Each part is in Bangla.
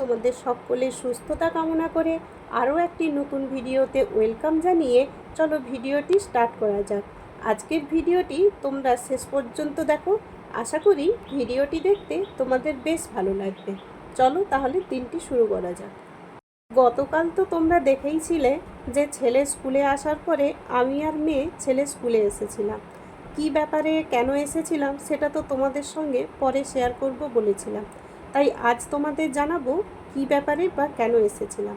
তোমাদের সকলের সুস্থতা কামনা করে আরও একটি নতুন ভিডিওতে ওয়েলকাম জানিয়ে চলো ভিডিওটি স্টার্ট করা যাক। আজকের ভিডিওটি তোমরা শেষ পর্যন্ত দেখো। আশা করি ভিডিওটি দেখতে তোমাদের বেশ ভালো লাগবে। চলো তাহলে দিনটি শুরু করা যাক। গতকাল তো তোমরা দেখেইছিলে যে ছেলে স্কুলে আসার পরে আমি আর মেয়ে ছেলে স্কুলে এসেছিলাম। কি ব্যাপারে কেন এসেছিলাম সেটা তো তোমাদের সঙ্গে পরে শেয়ার করব বলেছিলাম। তাই আজ তোমাদের জানাব কি ব্যাপারে বা কেন এসেছিলাম।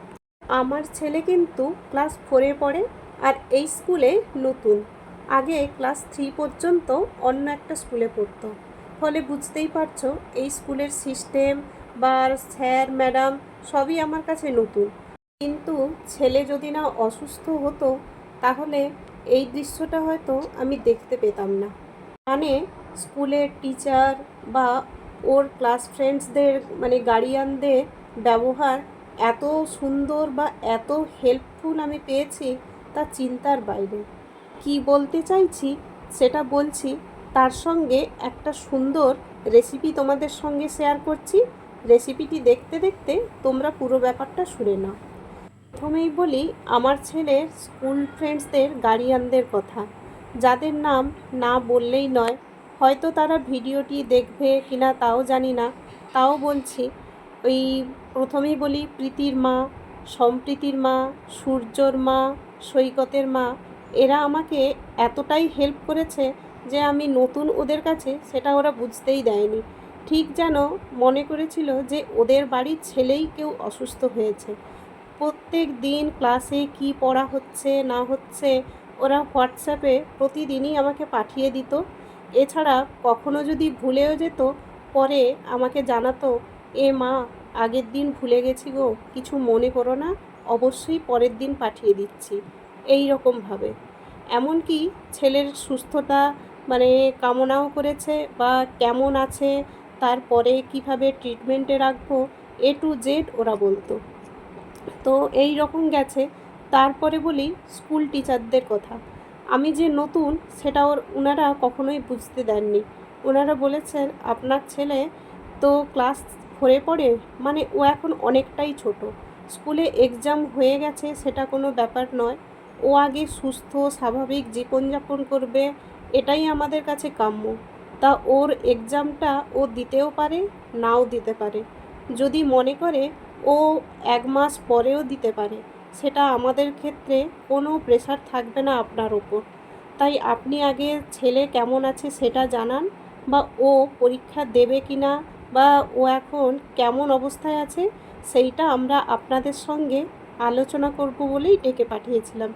আমার ছেলে কিন্তু ক্লাস ফোরে পড়ে আর এই স্কুলে নতুন। আগে ক্লাস থ্রি পর্যন্ত অন্য একটা স্কুলে পড়তো। ফলে বুঝতেই পারছ, এই স্কুলের সিস্টেম বা স্যার, ম্যাডাম সবই আমার কাছে নতুন। কিন্তু ছেলে যদি না অসুস্থ হতো, তাহলে এই দৃশ্যটা হয়তো আমি দেখতে পেতাম না। মানে স্কুলের টিচার বা ওর ক্লাস ফ্রেন্ডসদের মানে গার্ডিয়ানদের ব্যবহার এত সুন্দর বা এত হেল্পফুল আমি পেয়েছি তা চিন্তার বাইরে। কি বলতে চাইছি সেটা বলছি, তার সঙ্গে একটা সুন্দর রেসিপি তোমাদের সঙ্গে শেয়ার করছি। রেসিপিটি দেখতে দেখতে তোমরা পুরো ব্যাপারটা শুনে নাও। প্রথমেই বলি, আমার ছেলের স্কুল ফ্রেন্ডসদের গার্ডিয়ানদের কথা। যাদের নাম না বললেই নয় হয়তো তারা ভিডিওটি দেখবে কিনা তাও জানি না। তাও বলছি, ওই প্রথমেই বলি, প্রীতির মা, সম্প্রীতির মা, সূর্যর মা, সৈকতের মা, এরা আমাকে এতটাই হেল্প করেছে যে আমি নতুন ওদের কাছে সেটা ওরা বুঝতেই দেয়নি। ঠিক যেন মনে করেছিল যে ওদের বাড়ির ছেলেই কেউ অসুস্থ হয়েছে। প্রত্যেক দিন ক্লাসে কি পড়া হচ্ছে, না হচ্ছে, ওরা হোয়াটসঅ্যাপে প্রতিদিনই আমাকে পাঠিয়ে দিত। এছাড়া কখনো যদি ভুলেও যেত, পরে আমাকে জানাতো, এ মা, আগের দিন ভুলে গেছি গো, কিছু মনে করো না, অবশ্যই পরের দিন পাঠিয়ে দিচ্ছি। এই রকমভাবে এমনকি ছেলের সুস্থতা মানে কামনাও করেছে বা কেমন আছে তারপরে কীভাবে ট্রিটমেন্টে রাখব, এ টু জেড ওরা বলতো। তো এই রকম গেছে। তারপরে বলি স্কুল টিচারদের কথা। আমি যে নতুন, সেটা ওর ওনারা কখনোই বুঝতে দেননি। ওনারা বলেছেন, আপনার ছেলে তো ক্লাস ফোরে পড়ে মানে ও এখন অনেকটাই ছোট। স্কুলে এক্সাম হয়ে গেছে, সেটা কোনো ব্যাপার নয়। ও আগে সুস্থ, স্বাভাবিক জীবনযাপন করবে, এটাই আমাদের কাছে কাম্য। তা ওর এক্সামটা ও দিতেও পারে, নাও দিতে পারে। যদি মনে করে, ও এক মাস পরেও দিতে পারে। সেটা আমাদের ক্ষেত্রে কোনো প্রেশার থাকবে না আপনার ওপর তাই আপনি আগে ছেলে কেমন আছে সেটা জানান বা ও পরীক্ষা দেবে কি না বা ও এখন কেমন অবস্থায় আছে সেইটা আমরা আপনাদের সঙ্গে আলোচনা করব বলেই ডেকে পাঠিয়েছিলাম।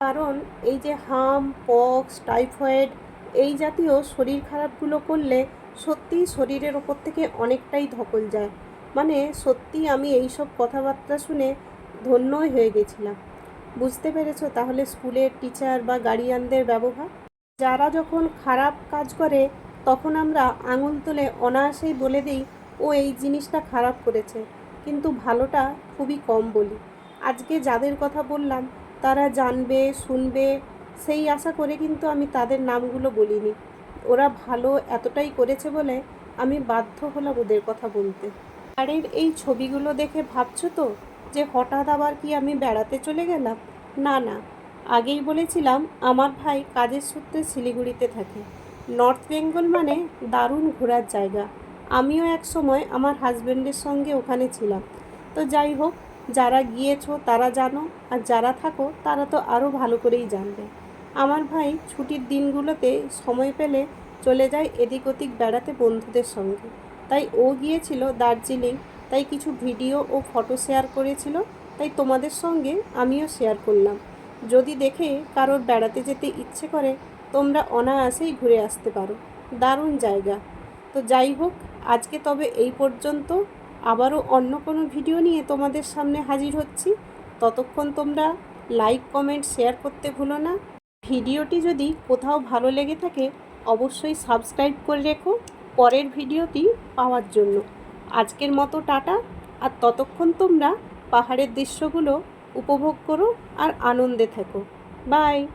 কারণ এই যে হাম, পক্স, টাইফয়েড এই জাতীয় শরীর খারাপগুলো করলে সত্যিই শরীরের ওপর থেকে অনেকটাই ধকল যায়। মানে সত্যি আমি এই সব কথাবার্তা শুনে ধন্যই হয়ে গেছিলাম। বুঝতে পেরেছ তাহলে স্কুলের টিচার বা গার্ডিয়ানদের ব্যবহার? যারা যখন খারাপ কাজ করে, তখন আমরা আঙুল তুলে অনায়াসেই বলে দিই, ও এই জিনিসটা খারাপ করেছে। কিন্তু ভালোটা খুবই কম বলি। আজকে যাদের কথা বললাম, তারা জানবে, শুনবে, সেই আশা করে কিন্তু আমি তাদের নামগুলো বলিনি। ওরা ভালো এতটাই করেছে বলে আমি বাধ্য হলাম ওদের কথা বলতে। পাহাড়ের এই ছবিগুলো দেখে ভাবছ তো? যে হঠাৎ আবার কি আমি বেড়াতে চলে গেলাম? না না। আগেই বলেছিলাম, আমার ভাই কাজের সূত্রে শিলিগুড়িতে থাকে। নর্থ বেঙ্গল মানে দারুণ ঘোরার জায়গা। আমিও এক সময় আমার হাজব্যান্ডের সঙ্গে ওখানে ছিলাম। তো যাই হোক, যারা গিয়েছো তারা জানো, আর যারা থাকো তারা তো আরও ভালো করেই জানবে। আমার ভাই ছুটির দিনগুলোতে সময় পেলে চলে যায় এদিক ওদিক বেড়াতে বন্ধুদের সঙ্গে। তাই ও গিয়েছিল দার্জিলিং তাই কিছু ভিডিও ও ফটো শেয়ার করেছিল, তাই তোমাদের সঙ্গে আমিও শেয়ার করলাম। যদি দেখে কারোর বেড়াতে যেতে ইচ্ছে করে, তোমরা অনায়াসেই ঘুরে আসতে পারো। দারুণ জায়গা। তো যাই হোক, আজকে তবে এই পর্যন্ত। আবারও অন্য কোনো ভিডিও নিয়ে তোমাদের সামনে হাজির হচ্ছি। ততক্ষণ তোমরা লাইক, কমেন্ট, শেয়ার করতে ভুলো না। ভিডিওটি যদি কোথাও ভালো লেগে থাকে, অবশ্যই সাবস্ক্রাইব করে রেখো। পরের ভিডিওটি পাওয়ার জন্য। আজকের মতো টাটা আর ততক্ষণ তোমরা পাহাড়ের দৃশ্যগুলো উপভোগ করো আর আনন্দে থেকো। বাই!